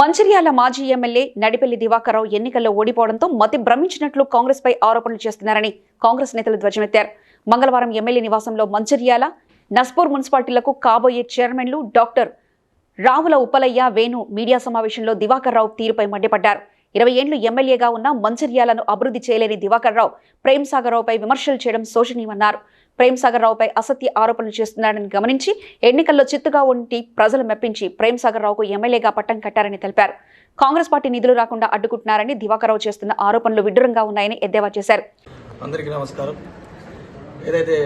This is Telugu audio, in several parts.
మంచిర్యాల మాజీ ఎమ్మెల్యే నడిపెల్లి దివాకర్రావు ఎన్నికల్లో ఓడిపోవడంతో మతి భ్రమించినట్లు కాంగ్రెస్ పై ఆరోపణలు చేస్తున్నారని కాంగ్రెస్ నేతలు ధ్వజమెత్తారు. మంగళవారం ఎమ్మెల్యే నివాసంలో మంచిర్యాల నస్పూర్ మున్సిపాలిటీలకు కాబోయే చైర్మన్లు డాక్టర్ రావుల ఉపలయ్య వేణు మీడియా సమావేశంలో దివాకర్ రావు తీరుపై మండిపడ్డారు. ఇరవై ఏండ్లు ఎమ్మెల్యేగా ఉన్న మంచిర్యాలను అభివృద్ధి చేయలేని దివాకర్ రావు ప్రేమ్ సాగర్ రావుపై విమర్శలు చేయడం శోచనీయమన్నారు ప్రేమ్ సాగర్ రావుపై అసత్య ఆరోపణలు చేస్తున్నారని గమనించి ఎన్నికల్లో చిత్తుగా ఉండి ప్రజలు మెప్పించి ప్రేమ్ సాగర్ రావుకు ఎమ్మెల్యేగా పట్టం కట్టారని తెలిపారు. కాంగ్రెస్ పార్టీ నిధులు రాకుండా అడ్డుకుంటున్నారని దివాకర్ రావు చేస్తున్న ఆరోపణలు విడ్డూరంగా ఉన్నాయని ఎద్దేవా చేశారు. అందరికీ నమస్కారం. ఏదైతే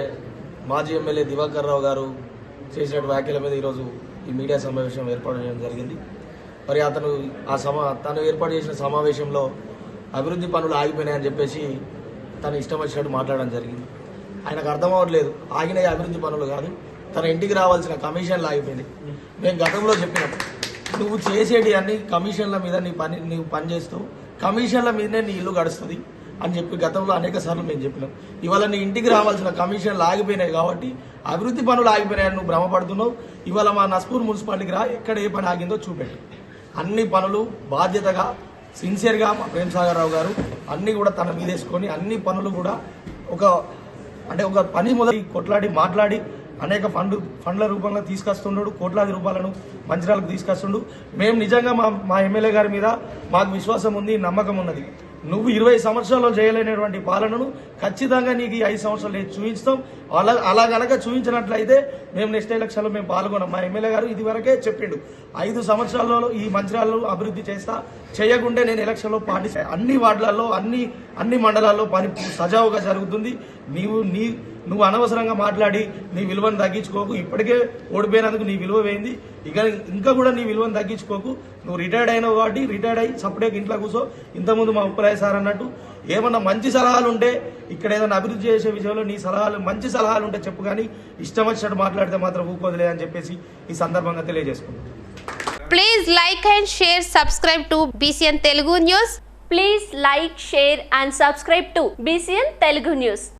మాజీ ఎమ్మెల్యే దివాకర్ రావు గారు చేసిన వ్యాఖ్యల మీద ఈరోజు ఈ మీడియా సమావేశం ఏర్పాటు చేయడం జరిగింది. మరి అతను ఆ సమా తను ఏర్పాటు చేసిన సమావేశంలో అభివృద్ధి పనులు ఆగిపోయినాయని చెప్పేసి తను ఇష్టం వచ్చినట్టు మాట్లాడడం జరిగింది. ఆయనకు అర్థం అవ్వట్లేదు. ఆగినాయి అభివృద్ధి పనులు కాదు. తన ఇంటికి రావాల్సిన కమిషన్లు ఆగిపోయింది మేము గతంలో చెప్పినాం. నువ్వు చేసేటి అన్ని కమిషన్ల మీద నీ పని నీవు పని చేస్తూ కమిషన్ల మీదనే నీ ఇల్లు గడుస్తుంది అని చెప్పి గతంలో అనేక సార్లు మేము చెప్పినాం. ఇవాళ నీ ఇంటికి రావాల్సిన కమిషన్లు ఆగిపోయినాయి కాబట్టి అభివృద్ధి పనులు ఆగిపోయినాయని నువ్వు భ్రమపడుతున్నావు. ఇవాళ మా నస్పూర్ మున్సిపాలిటీకి రా. ఎక్కడ ఏ పని ఆగిందో చూపెట్టు. అన్ని పనులు బాధ్యతగా సిన్సియర్గా మా ప్రేమ్ సాగర్ రావు గారు అన్నీ కూడా తన మీదేసుకొని అన్ని పనులు కూడా ఒక అంటే ఒక పని మొదలు కొట్లాడి మాట్లాడి అనేక ఫండ్ ఫండ్ల రూపంలో తీసుకొస్తుండడు కోట్లాది రూపాయలను మంచిరాలకు తీసుకొస్తుండు. మేము నిజంగా మా మా ఎమ్మెల్యే గారి మీద మాకు విశ్వాసం ఉంది నమ్మకం ఉన్నది. నువ్వు ఇరవై సంవత్సరాల్లో చేయలేనటువంటి పాలనను ఖచ్చితంగా నీకు ఈ ఐదు సంవత్సరాలు నేను చూపిస్తాం. అలా అలాగనక చూపించినట్లయితే మేము నెక్స్ట్ ఎలక్షన్లో మేము పాల్గొన్నాం మా ఎమ్మెల్యే గారు ఇది వరకే చెప్పిండు ఐదు సంవత్సరాల్లో ఈ మంచిరాల్లో అభివృద్ధి చేస్తా చేయకుంటే నేను ఎలక్షన్లో పార్టీ అన్ని వార్డులలో అన్ని అన్ని మండలాల్లో పని సజావుగా జరుగుతుంది. నీవు నీ నువ్వు అనవసరంగా మాట్లాడి నీ విలువను తగ్గించుకోకు. ఇప్పటికే ఓడిపోయినందుకు నీ విలువ వేయింది ఇక ఇంకా కూడా నీ విలువను తగ్గించుకోకు. నువ్వు రిటైర్డ్ అయినావు కాబట్టి రిటైర్డ్ అయ్యి సపరేట్ ఇంట్లో కూర్చో. ఇంతకుముందు మా ఉప్పరాయ సార్ అన్నట్టు ఏమన్నా మంచి సలహాలు ఉంటే ఇక్కడ ఏదైనా అభివృద్ధి చేసే విషయంలో నీ సలహాలు మంచి సలహాలు ఉంటే చెప్పు కానీ ఇష్టం వచ్చినట్టు మాట్లాడితే మాత్రం ఊకోదలే అని చెప్పేసి ఈ సందర్భంగా తెలియజేసుకున్నాను please like and share subscribe to BCN Telugu news please like share and subscribe to BCN Telugu news